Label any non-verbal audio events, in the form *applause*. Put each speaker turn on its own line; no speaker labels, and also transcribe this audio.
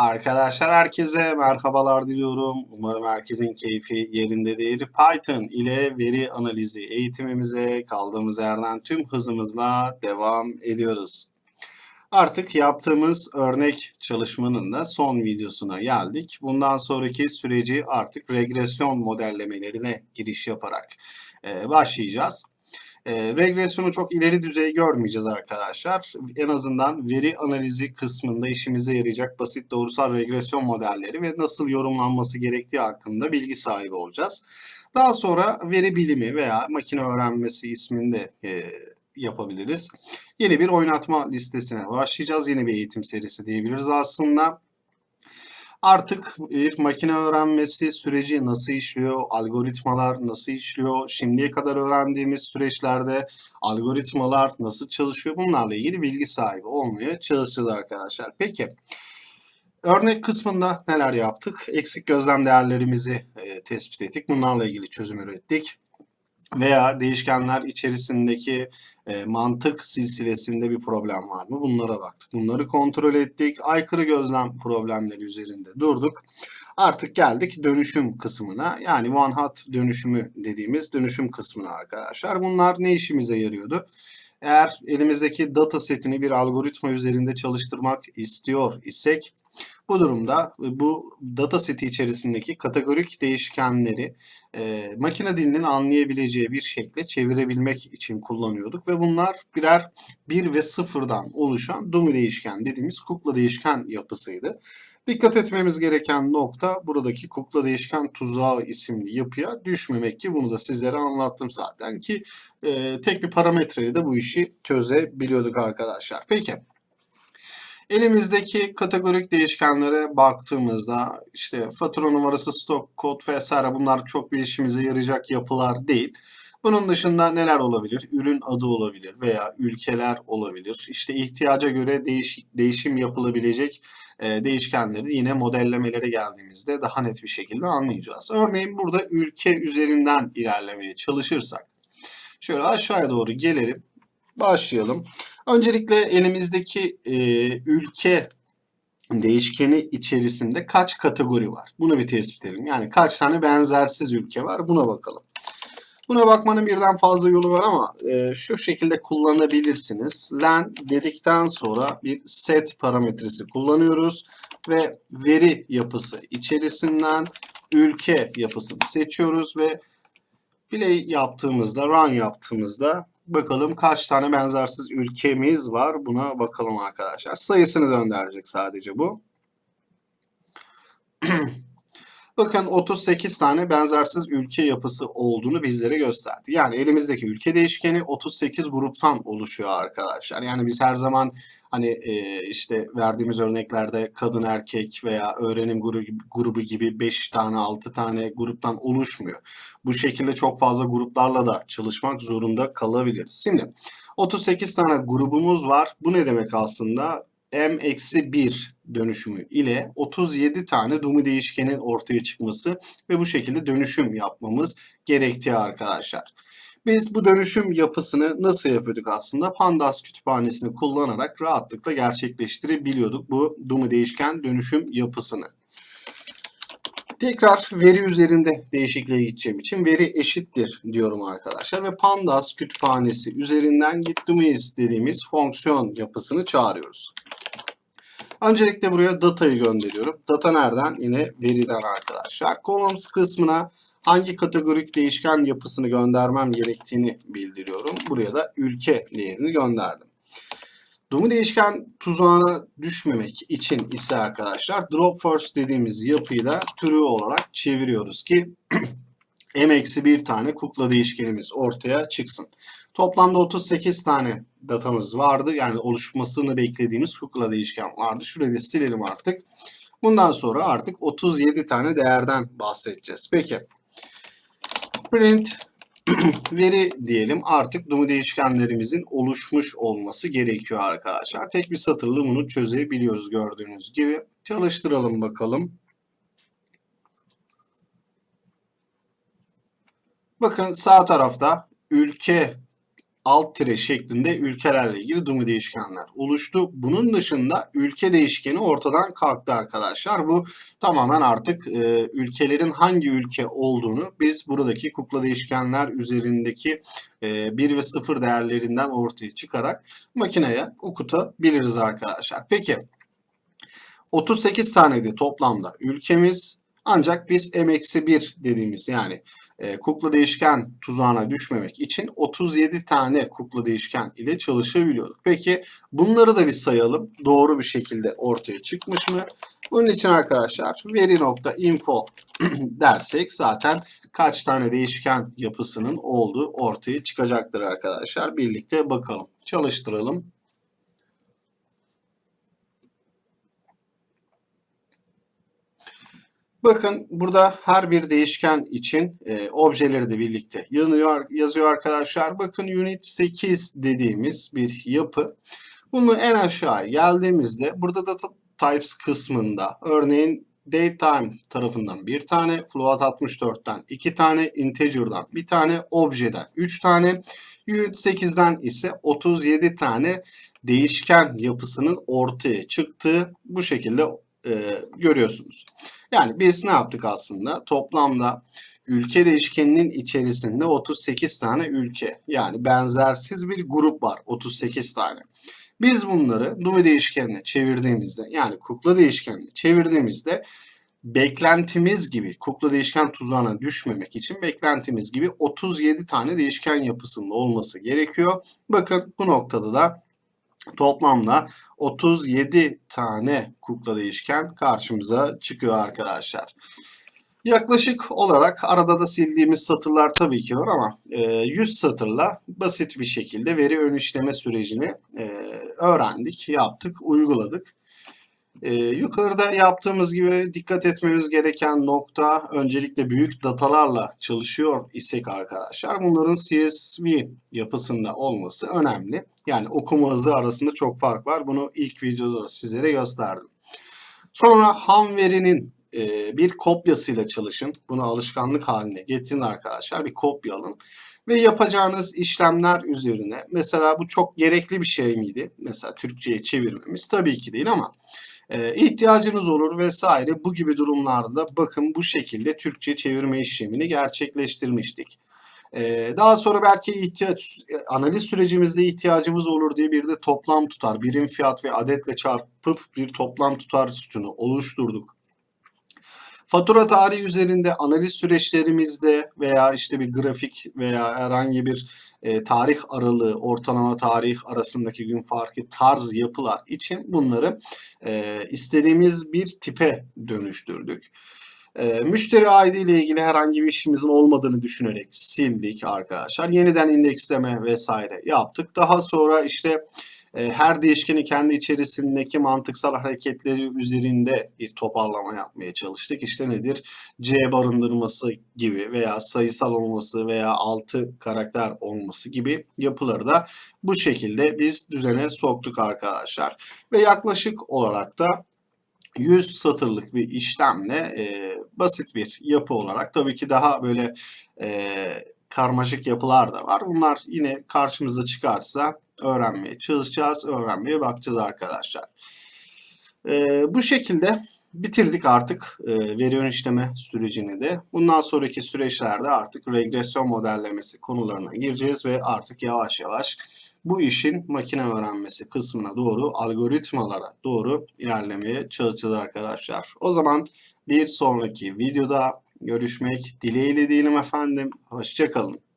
Arkadaşlar herkese merhabalar diliyorum. Umarım herkesin keyfi yerindedir. Python ile veri analizi eğitimimize kaldığımız yerden tüm hızımızla devam ediyoruz. Artık yaptığımız örnek çalışmanın da son videosuna geldik. Bundan sonraki süreci artık regresyon modellemelerine giriş yaparak e, başlayacağız. E, regresyonu çok ileri düzey görmeyeceğiz arkadaşlar. En azından veri analizi kısmında işimize yarayacak basit doğrusal regresyon modelleri ve nasıl yorumlanması gerektiği hakkında bilgi sahibi olacağız. Daha sonra veri bilimi veya makine öğrenmesi isminde e, yapabiliriz. Yeni bir oynatma listesine başlayacağız. Yeni bir eğitim serisi diyebiliriz aslında. Artık bir makine öğrenmesi süreci nasıl işliyor, algoritmalar nasıl işliyor, şimdiye kadar öğrendiğimiz süreçlerde algoritmalar nasıl çalışıyor bunlarla ilgili bilgi sahibi olmaya çalışacağız arkadaşlar. Peki örnek kısmında neler yaptık? Eksik gözlem değerlerimizi e, tespit ettik. Bunlarla ilgili çözüm ürettik veya değişkenler içerisindeki e, mantık silsilesinde bir problem var mı? Bunlara baktık. Bunları kontrol ettik. Aykırı gözlem problemleri üzerinde durduk. Artık geldik dönüşüm kısmına. Yani one hot dönüşümü dediğimiz dönüşüm kısmına arkadaşlar. Bunlar ne işimize yarıyordu? Eğer elimizdeki data setini bir algoritma üzerinde çalıştırmak istiyor isek bu durumda bu data seti içerisindeki kategorik değişkenleri e, makine dilinin anlayabileceği bir şekilde çevirebilmek için kullanıyorduk ve bunlar birer 1 ve 0'dan oluşan dummy değişken dediğimiz kukla değişken yapısıydı. Dikkat etmemiz gereken nokta buradaki kukla değişken tuzağı isimli yapıya düşmemek ki bunu da sizlere anlattım zaten ki e, tek bir parametreyle de bu işi çözebiliyorduk arkadaşlar. Peki. Elimizdeki kategorik değişkenlere baktığımızda işte fatura numarası, stok kod vesaire bunlar çok bir işimize yarayacak yapılar değil. Bunun dışında neler olabilir? Ürün adı olabilir veya ülkeler olabilir. İşte ihtiyaca göre değiş, değişim yapılabilecek e, değişkenleri de yine modellemelere geldiğimizde daha net bir şekilde anlayacağız. Örneğin burada ülke üzerinden ilerlemeye çalışırsak. Şöyle aşağıya doğru gelelim. Başlayalım. Öncelikle elimizdeki e, ülke değişkeni içerisinde kaç kategori var? Bunu bir tespit edelim. Yani kaç tane benzersiz ülke var? Buna bakalım. Buna bakmanın birden fazla yolu var ama e, şu şekilde kullanabilirsiniz. Len dedikten sonra bir set parametresi kullanıyoruz ve veri yapısı içerisinden ülke yapısını seçiyoruz ve play yaptığımızda, run yaptığımızda bakalım kaç tane benzersiz ülkemiz var. Buna bakalım arkadaşlar. Sayısını gönderecek sadece bu. *clears throat* Bakın 38 tane benzersiz ülke yapısı olduğunu bizlere gösterdi. Yani elimizdeki ülke değişkeni 38 gruptan oluşuyor arkadaşlar. Yani biz her zaman hani e, işte verdiğimiz örneklerde kadın erkek veya öğrenim grubu, gibi 5 tane 6 tane gruptan oluşmuyor. Bu şekilde çok fazla gruplarla da çalışmak zorunda kalabiliriz. Şimdi 38 tane grubumuz var. Bu ne demek aslında? M-1 dönüşümü ile 37 tane dummy değişkenin ortaya çıkması ve bu şekilde dönüşüm yapmamız gerektiği arkadaşlar. Biz bu dönüşüm yapısını nasıl yapıyorduk aslında? Pandas kütüphanesini kullanarak rahatlıkla gerçekleştirebiliyorduk bu dummy değişken dönüşüm yapısını. Tekrar veri üzerinde değişikliğe gideceğim için veri eşittir diyorum arkadaşlar ve pandas kütüphanesi üzerinden git dummies dediğimiz fonksiyon yapısını çağırıyoruz. Öncelikle buraya datayı gönderiyorum. Data nereden? Yine veriden arkadaşlar. Columns kısmına hangi kategorik değişken yapısını göndermem gerektiğini bildiriyorum. Buraya da ülke değerini gönderdim. Dummy değişken tuzağına düşmemek için ise arkadaşlar drop first dediğimiz yapıyı da true olarak çeviriyoruz ki *clears throat* m-1 tane kukla değişkenimiz ortaya çıksın. Toplamda 38 tane datamız vardı. Yani oluşmasını beklediğimiz kukla değişken vardı. Şurayı da silelim artık. Bundan sonra artık 37 tane değerden bahsedeceğiz. Peki. Print *clears throat* veri diyelim artık dummy değişkenlerimizin oluşmuş olması gerekiyor arkadaşlar. Tek bir satırlı bunu çözebiliyoruz gördüğünüz gibi. Çalıştıralım bakalım. Bakın sağ tarafta ülke alt tire şeklinde ülkelerle ilgili DUMI değişkenler oluştu. Bunun dışında ülke değişkeni ortadan kalktı arkadaşlar. Bu tamamen artık e, ülkelerin hangi ülke olduğunu biz buradaki kukla değişkenler üzerindeki e, 1 ve 0 değerlerinden ortaya çıkarak makineye okutabiliriz arkadaşlar. Peki 38 tane de toplamda ülkemiz ancak biz m-1 dediğimiz yani e, kukla değişken tuzağına düşmemek için 37 tane kukla değişken ile çalışabiliyorduk. Peki bunları da bir sayalım. Doğru bir şekilde ortaya çıkmış mı? Bunun için arkadaşlar veri.info *clears throat* dersek zaten kaç tane değişken yapısının olduğu ortaya çıkacaktır arkadaşlar. Birlikte bakalım. Çalıştıralım. Bakın burada her bir değişken için e, objeleri de birlikte yanıyor, yazıyor arkadaşlar. Bakın unit 8 dediğimiz bir yapı. Bunu en aşağı geldiğimizde burada data types kısmında örneğin datetime tarafından bir tane, float 64'ten iki tane, integer'dan bir tane, objeden 3 tane, unit 8'den ise 37 tane değişken yapısının ortaya çıktığı bu şekilde e, görüyorsunuz. Yani biz ne yaptık aslında? Toplamda ülke değişkeninin içerisinde 38 tane ülke yani benzersiz bir grup var 38 tane. Biz bunları DUMI değişkenine çevirdiğimizde yani kukla değişkenine çevirdiğimizde beklentimiz gibi kukla değişken tuzağına düşmemek için beklentimiz gibi 37 tane değişken yapısında olması gerekiyor. Bakın bu noktada da Toplamda 37 tane kukla değişken karşımıza çıkıyor arkadaşlar. Yaklaşık olarak arada da sildiğimiz satırlar tabii ki var ama 100 satırla basit bir şekilde veri ön işleme sürecini öğrendik, yaptık, uyguladık. Ee, yukarıda yaptığımız gibi dikkat etmemiz gereken nokta öncelikle büyük datalarla çalışıyor isek arkadaşlar. Bunların CSV yapısında olması önemli. Yani okuma hızı arasında çok fark var. Bunu ilk videoda sizlere gösterdim. Sonra ham verinin e, bir kopyasıyla çalışın. Bunu alışkanlık haline getirin arkadaşlar. Bir kopya alın. Ve yapacağınız işlemler üzerine mesela bu çok gerekli bir şey miydi? Mesela Türkçe'ye çevirmemiz tabii ki değil ama e, ihtiyacınız olur vesaire bu gibi durumlarda bakın bu şekilde Türkçe çevirme işlemini gerçekleştirmiştik. Ee, daha sonra belki ihtiyaç analiz sürecimizde ihtiyacımız olur diye bir de toplam tutar, birim fiyat ve adetle çarpıp bir toplam tutar sütunu oluşturduk. Fatura tarihi üzerinde analiz süreçlerimizde veya işte bir grafik veya herhangi bir e, tarih aralığı, ortalama tarih arasındaki gün farkı tarz yapılar için bunları e, istediğimiz bir tipe dönüştürdük. E, müşteri ID ile ilgili herhangi bir işimizin olmadığını düşünerek sildik arkadaşlar. Yeniden indeksleme vesaire yaptık. Daha sonra işte e, her değişkeni kendi içerisindeki mantıksal hareketleri üzerinde bir toparlama yapmaya çalıştık. İşte nedir? C barındırması gibi veya sayısal olması veya altı karakter olması gibi yapıları da bu şekilde biz düzene soktuk arkadaşlar. Ve yaklaşık olarak da 100 satırlık bir işlemle e, basit bir yapı olarak tabii ki daha böyle e, karmaşık yapılar da var. Bunlar yine karşımıza çıkarsa öğrenmeye çalışacağız, öğrenmeye bakacağız arkadaşlar. E, bu şekilde bitirdik artık e, veri ön işleme sürecini de. Bundan sonraki süreçlerde artık regresyon modellemesi konularına gireceğiz ve artık yavaş yavaş bu işin makine öğrenmesi kısmına doğru, algoritmalara doğru ilerlemeye çalışacağız arkadaşlar. O zaman bir sonraki videoda görüşmek dileğiyle diyelim efendim. Hoşçakalın.